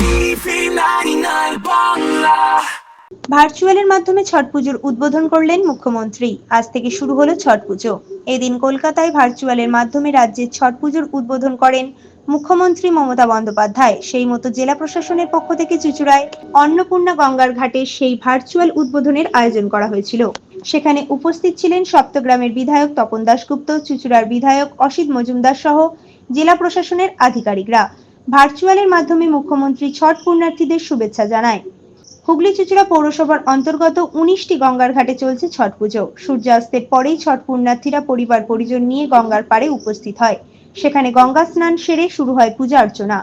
TV 99 Bangla ভার্চুয়ালের মাধ্যমে ছট পুজোর উদ্বোধন করলেন মুখ্যমন্ত্রী। আজ থেকে শুরু হলো ছট পুজো। এদিন কলকাতায় ভার্চুয়ালের মাধ্যমে রাজ্যের ছট পুজোর উদ্বোধন করেন মুখ্যমন্ত্রী মমতা বন্দ্যোপাধ্যায়। সেই মতো জেলা প্রশাসনের পক্ষ থেকে চুচুড়ায় অন্নপূর্ণা গঙ্গার ঘাটে সেই ভার্চুয়াল উদ্বোধনের আয়োজন করা হয়েছিল। সেখানে উপস্থিত ছিলেন সপ্তগ্রামের বিধায়ক তপন দাশগুপ্ত, চুচুড়ার বিধায়ক অসিত মজুমদার সহ জেলা প্রশাসনের আধিকারিকরা। ভার্চুয়ালের মাধ্যমে মুখ্যমন্ত্রী ছট পুণ্যার্থীদের শুভেচ্ছা জানায়। হুগলি চুচুড়া পৌরসভার অন্তর্গত উনিশটি গঙ্গার ঘাটে চলছে ছট পুজো। সূর্যাস্তের পরেই ছট পুণ্যার্থীরা পরিবার পরিজন নিয়ে গঙ্গার পাড়ে উপস্থিত হয়। সেখানে গঙ্গা স্নান সেরে শুরু হয় পূজা অর্চনা।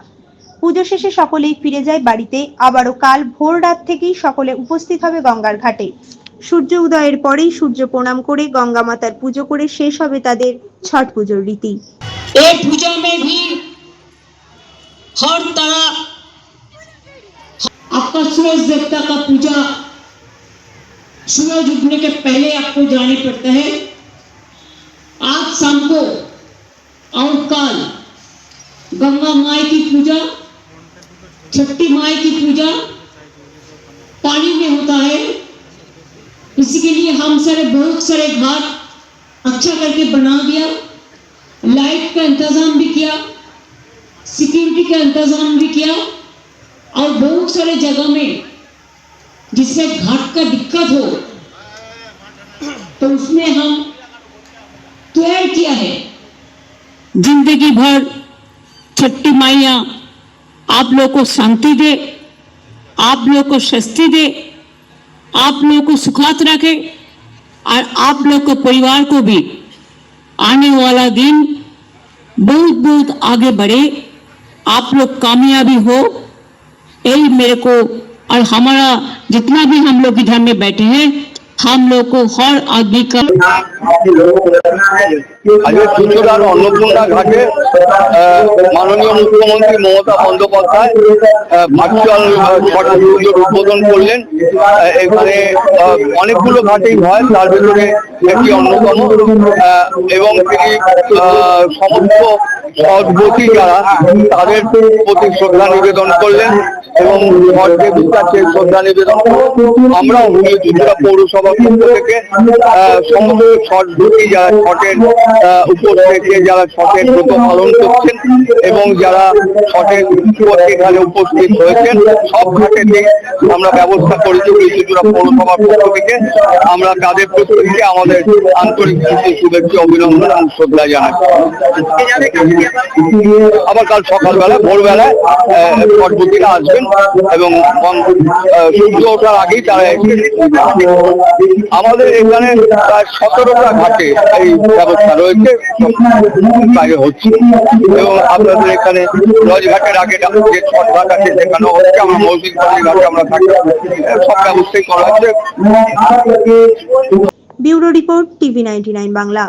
পুজো শেষে সকলেই ফিরে যায় বাড়িতে। আবারও কাল ভোর রাত থেকেই সকলে উপস্থিত হবে গঙ্গার ঘাটে। সূর্য উদয়ের পরেই সূর্য প্রণাম করে গঙ্গা মাতার পুজো করে শেষ হবে তাদের ছট পুজোর রীতি। हर तरह आपका सूरज देवता का पूजा, सूरज उगने के पहले आपको जाने पड़ता है। आज शाम को और कल, गंगा माई की पूजा, छठी माई की पूजा पानी में होता है। इसी के लिए हम सारे, बहुत सारे घाट अच्छा करके बना दिया। लाइट का इंतज़ाम भी किया। सिक्योरिटी का इंतज़ाम भी किया और बहुत सारे जगह में जिससे घाट का दिक्कत हो तो उसमें हम तैयार किया है। ज़िंदगी भर छठी माइया आप लोग को शांति दे, आप लोग को शक्ति दे, आप लोग को सुखात रखे और आप लोग को परिवार को भी। आने वाला दिन बहुत बहुत आगे बढ़े। आप लोग कामयाबी हो, यही मेरे को और हमारा जितना भी हम लोग इधर में बैठे हैं हम लोग को हर आदमी का আজকে চুচুড়ার অন্নপূর্ণা ঘাটে আহ, মাননীয় মুখ্যমন্ত্রী মমতা বন্দ্যোপাধ্যায় ভার্চুয়াল ছট পুজোর উদ্বোধন করলেন আহ, এখানে আহ, অনেকগুলো ঘাটেই হয় তার ভিতরে একটি অন্যতম আহ, এবং তিনি আহ, সমস্ত সদ্গতি যারা তাদের প্রতি শ্রদ্ধা নিবেদন করলেন এবং ছটকে কাছে শ্রদ্ধা নিবেদন আমরাও চুচুড়া পৌরসভার পক্ষ থেকে সমস্ত ছটভূতি যারা ছটের উপর থেকে যারা ছটের ব্রত পালন করছেন এবং যারা ছটের এখানে উপস্থিত হয়েছেন, সব ঘাটেতে আমরা ব্যবস্থা করেছি চুচুড়া পৌরসভার পক্ষ থেকে। আমরা তাদের প্রত্যেককে আমাদের আন্তরিক শুভেচ্ছা, অভিনন্দন এবং শ্রদ্ধা জানাই। আবার কাল সকালবেলা, ভোরবেলায় পটভূতিরা আসবেন এবং সূর্য ওঠার আগেই তারা আমাদের এখানে প্রায় সতেরোটা ঘাটে এই ব্যবস্থা রয়েছে হচ্ছে। এবং আমাদের এখানে লজঘাটের আগে যে ছটঘাট আছে সেখানেও হচ্ছে আমরা মৌলিক ঘাটে আমরা থাকি। সব ব্যবস্থাই করা হচ্ছে। Bureau report TV ninety nine Bangla.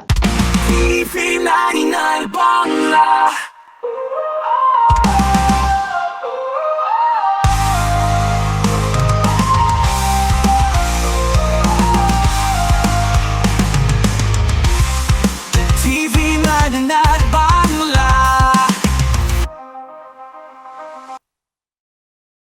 TV ninety nine Bangla. TV 99